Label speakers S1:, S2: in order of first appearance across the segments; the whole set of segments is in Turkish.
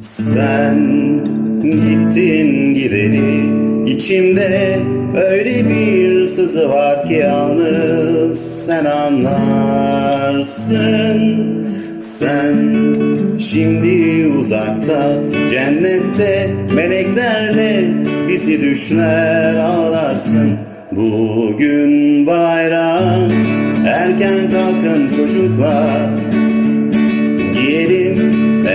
S1: Sen gittin gideri içimde öyle bir sızı var ki yalnız sen anlarsın. Sen şimdi uzakta cennette meleklerle bizi düşler ağlarsın. Bugün bayram erken kalkın çocuklar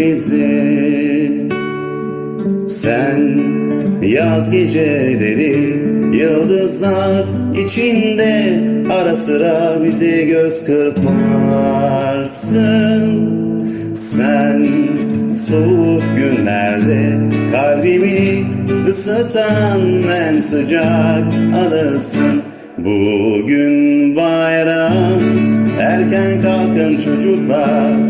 S1: annemizi Sen yaz geceleri yıldızlar içinde Ara sıra bize göz kırparsın. Sen soğuk günlerde kalbimi ısıtan en sıcak anısın Bugün bayram erken kalkın çocuklar